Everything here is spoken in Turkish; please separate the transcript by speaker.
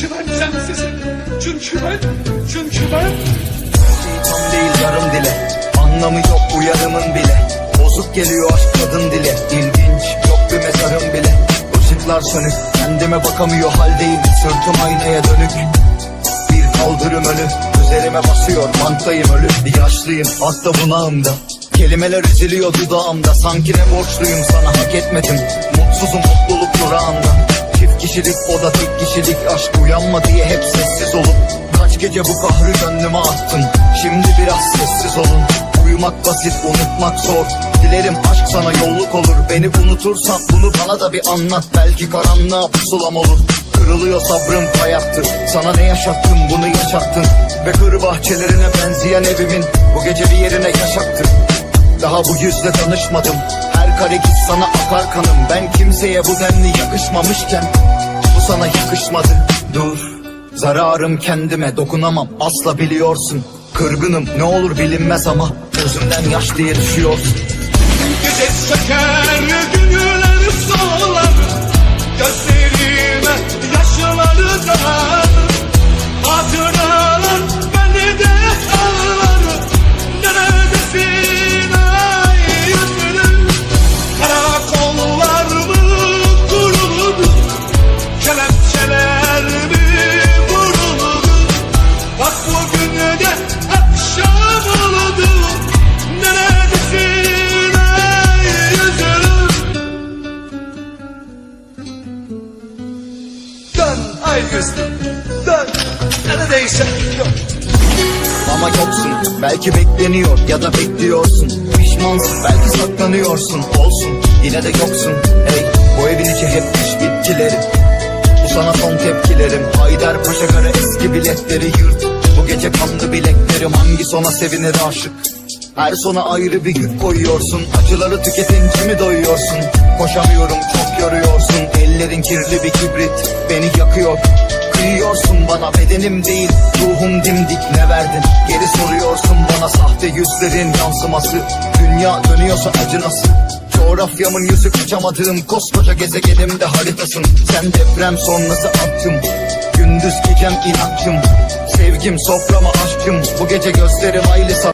Speaker 1: Çünkü ben sensizim. Çünkü ben, çünkü ben.
Speaker 2: Tam değil yarım dile. Anlamı yok uyarımın bile. Bozuk geliyor aşk kadın dile. İlginç yok bir mezarım bile. Işıklar sönük kendime bakamıyor haldeyim Sırtım aynaya dönük. Bir kaldırım önü Üzerime basıyor manktayım ölü. Yaşlıyım hatta bunağımda. Kelimeler üzülüyor dudağımda. Sanki ne borçluyum sana hak etmedim. Mutsuzum mutluluk durağımda kişilik o da tek kişilik. Aşk uyanma diye hep sessiz olup Kaç gece bu kahrı gönlüme attım Şimdi biraz sessiz olun. Uyumak basit unutmak zor. Dilerim aşk sana yolluk olur. Beni unutursan bunu bana da bir anlat. Belki karanlığa pusulam olur. Kırılıyor sabrım hayattır. Sana ne yaşattım bunu yaşattın. Ve kır bahçelerine benzeyen evimin Bu gece bir yerine yaşattın. Daha bu yüzle tanışmadım. Her kare git sana akar kanım. Ben kimseye bu denli yakışmamışken sana yakışmadı Dur Zararım kendime dokunamam Asla biliyorsun. Kırgınım ne olur bilinmez ama Gözümden yaş diye düşüyorsun.
Speaker 1: Gece söker Gözlüm Dön. Yok.
Speaker 2: Ama yoksun. Belki bekleniyor ya da bekliyorsun. Pişmansın. Belki saklanıyorsun. Olsun. Yine de yoksun. Hey bu evin içi hep kış bitkileri. Bu sana son tepkilerim. Haydarpaşa göre eski biletleri yırt. Bu gece kandı bileklerim. Hangi sona sevinir aşık? Her sona ayrı bir yük koyuyorsun. Acıları tüketince mi doyuyorsun? Koşamıyorum çok yoruyorsun Ellerin kirli bir kibrit Beni yakıyor. Kıyıyorsun bana bedenim değil Ruhum dimdik. Ne verdin? Geri soruyorsun bana sahte yüzlerin yansıması. Dünya dönüyorsa acı nasıl Coğrafyamın yüzü kaçamadığım koskoca gezegenimde haritasın. Sen deprem sonrası attım Gündüz gecem inatçım. Sevgim soframa aşkım. Bu gece gözlerim aile